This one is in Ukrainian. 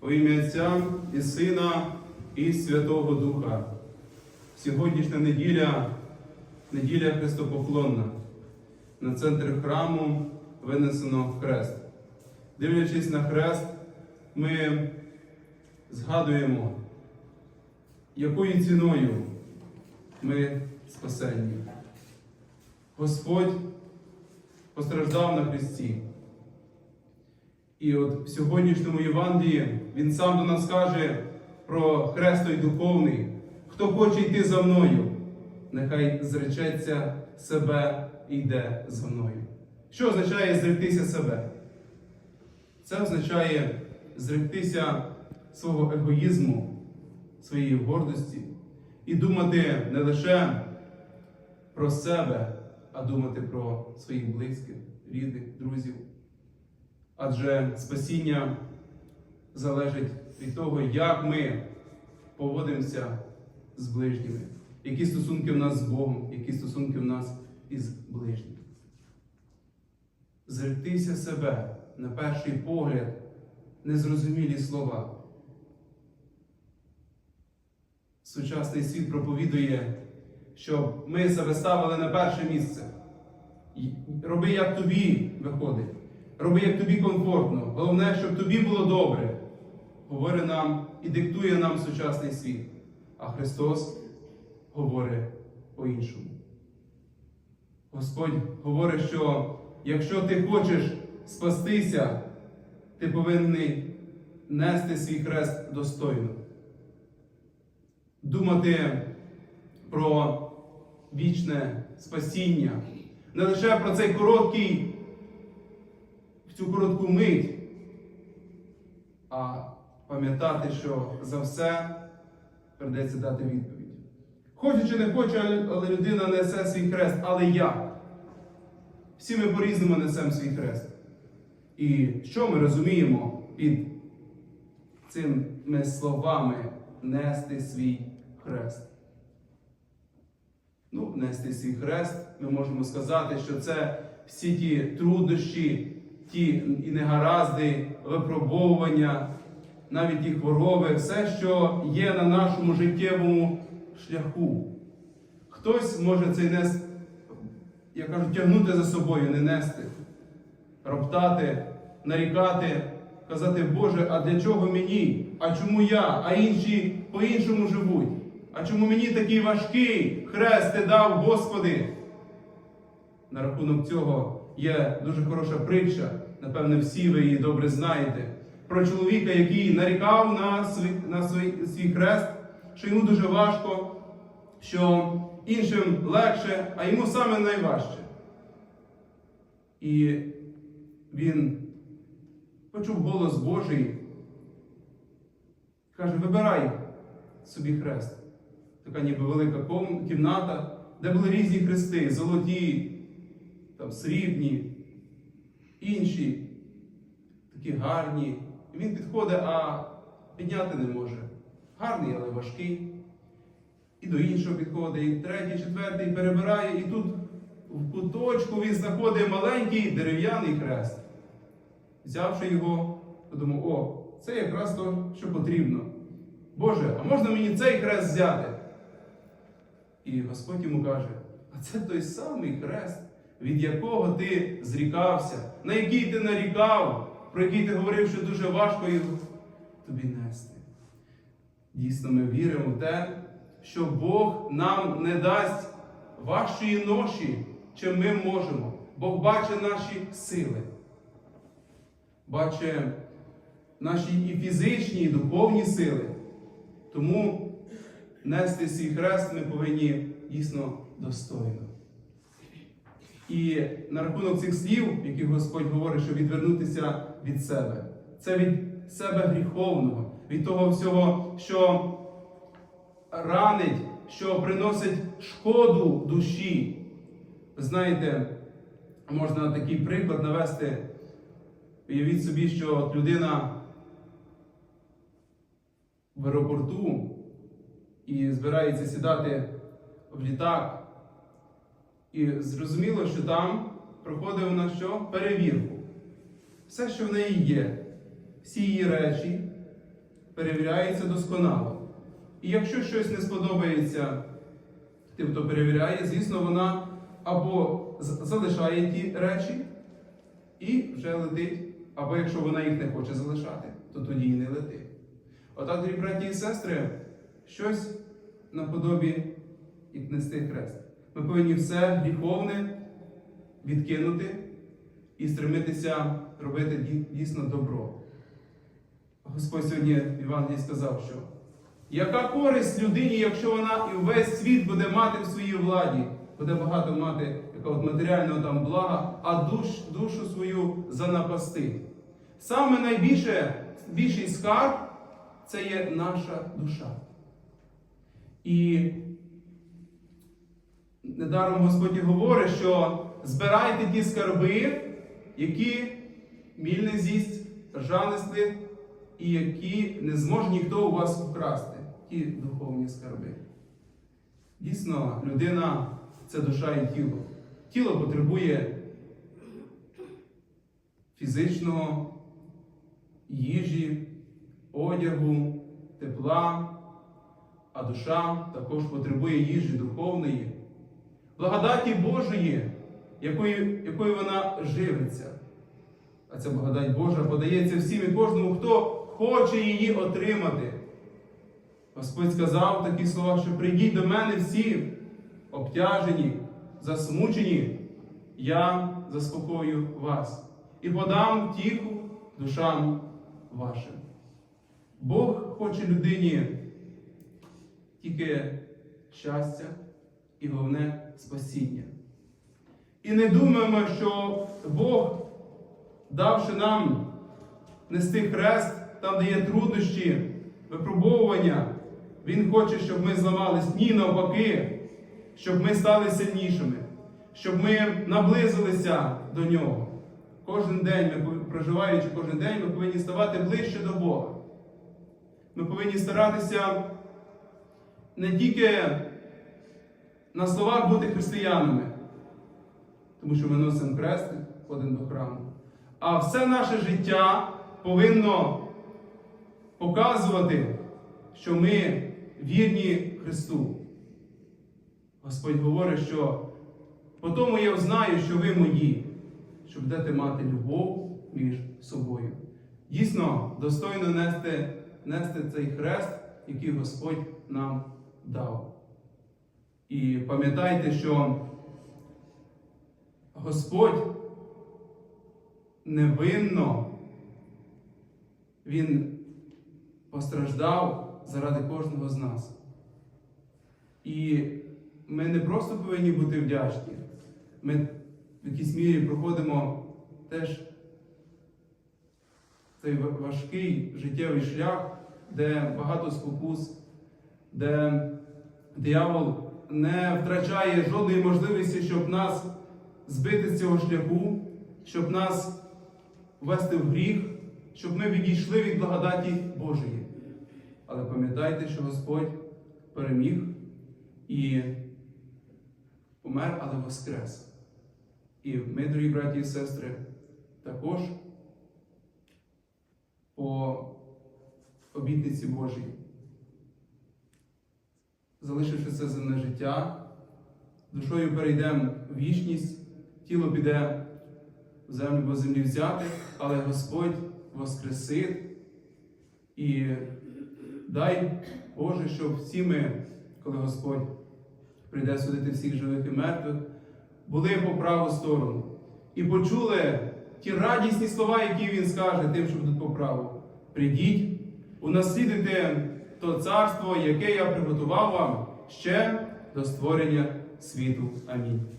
Во ім'я Отця і Сина і Святого Духа. Сьогоднішня неділя, неділя Христопоклонна. На центр храму винесено хрест. Дивлячись на хрест, ми згадуємо, якою ціною ми спасені. Господь постраждав на Христі. І от в сьогоднішньому Євангелії Він сам до нас каже про хрест той духовний. Хто хоче йти за мною, нехай зречеться себе і йде за мною. Що означає зректися себе? Це означає зректися свого егоїзму, своєї гордості і думати не лише про себе, а думати про своїх близьких, рідних, друзів. Адже спасіння залежить від того, як ми поводимося з ближніми, які стосунки в нас з Богом, які стосунки в нас із ближніми. Зректися себе на перший погляд, незрозумілі слова. Сучасний світ проповідує, щоб ми себе ставили на перше місце. Роби, як тобі виходить. Роби, як тобі комфортно. Головне, щоб тобі було добре. Говорить нам і диктує нам сучасний світ. А Христос говорить по-іншому. Господь говорить, що якщо ти хочеш спастися, ти повинен нести свій хрест достойно. Думати про вічне спасіння, не лише про цей короткий, цю коротку мить, а пам'ятати, що за все придеться дати відповідь. Хоче чи не хоче, але людина несе свій хрест. Але як? Всі ми по-різному несемо свій хрест. І що ми розуміємо під цими словами нести свій хрест? Ну, нести свій хрест, ми можемо сказати, що це всі ті труднощі, ті і негаразди, випробовування, навіть ті хвороби, все, що є на нашому життєвому шляху. Хтось може цей нес, я кажу, тягнути за собою, не нести, роптати, нарікати, казати, Боже, а для чого мені? А чому я? А інші по-іншому живуть? А чому мені такий важкий хрест ти дав, Господи? На рахунок цього є дуже хороша притча, напевне, всі ви її добре знаєте, про чоловіка, який нарікав на свій, на свій, свій хрест, що йому дуже важко, що іншим легше, а йому саме найважче. І він почув голос Божий, каже: вибирай собі хрест. Така ніби велика кімната, де були різні хрести, золоті, там, срібні, інші, такі гарні. І він підходить, а підняти не може. Гарний, але важкий. І до іншого підходить, і третій, четвертий перебирає, і тут в куточку він знаходить маленький дерев'яний хрест. Взявши його, подумав, о, це якраз то, що потрібно. Боже, а можна мені цей хрест взяти? І Господь йому каже: а це той самий хрест, від якого ти зрікався, на який ти нарікав, про який ти говорив, що дуже важко його тобі нести. Дійсно, ми віримо в те, що Бог нам не дасть важчої ноші, чим ми можемо. Бог бачить наші сили, бачить наші і фізичні, і духовні сили. Тому нести свій хрест ми повинні дійсно достойно. І на рахунок цих слів, які Господь говорить, що відвернутися від себе, це від себе гріховного, від того всього, що ранить, що приносить шкоду душі. Ви знаєте, можна такий приклад навести. Уявіть собі, що людина в аеропорту і збирається сідати в літак. І зрозуміло, що там проходить вона що? Перевірку. Все, що в неї є, всі її речі, перевіряється досконало. І якщо щось не сподобається тим, хто перевіряє, звісно, вона або залишає ті речі і вже летить, або якщо вона їх не хоче залишати, то тоді і не летить. Отак, дорогі браті і сестри, щось наподобі як нести хрест. Ми повинні все гріховне відкинути і стремитися робити дійсно добро. Господь сьогодні в Євангелії сказав, що яка користь людині, якщо вона і весь світ буде мати в своїй владі, буде багато мати якогось матеріального там блага, а душ, душу свою занапасти. Саме найбільше більший скарб це є наша душа. І недаром Господь говорить, що збирайте ті скарби, які міль не з'їсть, ржа не слід, і які не зможе ніхто у вас украсти, ті духовні скарби. Дійсно, людина це душа і тіло. Тіло потребує фізичного їжі, одягу, тепла, а душа також потребує їжі духовної, благодаті Божої, якою, якою вона живиться. А ця благодать Божа подається всім і кожному, хто хоче її отримати. Господь сказав такі слова, що прийдіть до мене всі обтяжені, засмучені, я заспокою вас і подам втіху душам вашим. Бог хоче людині тільки щастя і головне спасіння. І не думаємо, що Бог, давши нам нести хрест, там, де є труднощі, випробовування, Він хоче, щоб ми зламались ні навпаки, щоб ми стали сильнішими, щоб ми наблизилися до нього. Кожен день, проживаючи кожен день, ми повинні ставати ближче до Бога. Ми повинні старатися не тільки на словах бути християнами, тому що ми носимо хрести, ходимо до храму, а все наше життя повинно показувати, що ми вірні Христу. Господь говорить, що по тому я знаю, що ви мої, що будете мати любов між собою. Дійсно, достойно нести, нести цей хрест, який Господь нам дав. І пам'ятайте, що Господь невинно Він постраждав заради кожного з нас. І ми не просто повинні бути вдячні, ми в якійсь мірі проходимо теж цей важкий життєвий шлях, де багато спокус, де диявол не втрачає жодної можливості, щоб нас збити з цього шляху, щоб нас ввести в гріх, щоб ми відійшли від благодаті Божої. Але пам'ятайте, що Господь переміг і помер, але воскрес. І ми, дорогі браті і сестри, також по обітниці Божій, залишивши це земне життя, душою перейдемо в вічність, тіло піде в землю, бо землі взяти, але Господь воскресить. І дай Боже, щоб всі ми, коли Господь прийде судити всіх живих і мертвих, були по праву сторону і почули ті радісні слова, які Він скаже тим, що будуть по праву. Прийдіть, унаслідуйте то царство, яке я приготував вам ще до створення світу. Амінь.